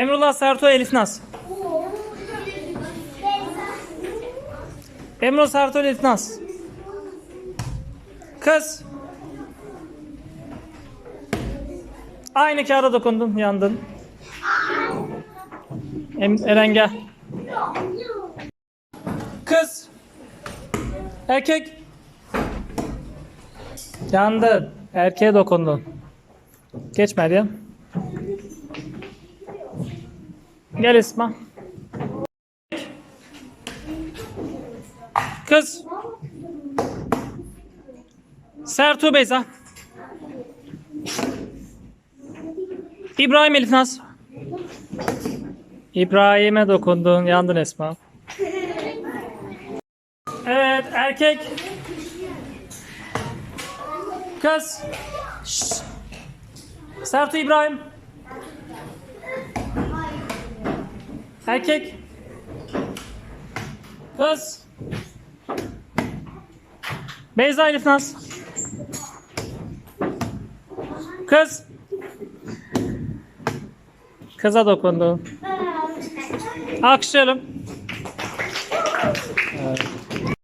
Emrullah Sertu Elif Naz. Emrullah Sertu Elif Naz. Kız. Aynı kağıda dokundun, yandın. Em Eren gel. Kız. Erkek. Yandın. Erkeğe dokundun. Geç Meryem. Gel İsma. Kız. Sertu Beyza. İbrahim Elif Naz. İbrahim'e dokundun. Yandın Esma. Evet erkek. Kız. Şşt. Sertu İbrahim. Erkek. Kız. Beyza Elif Naz. Kız. Kıza dokundu. Alkışlıyorum. Evet.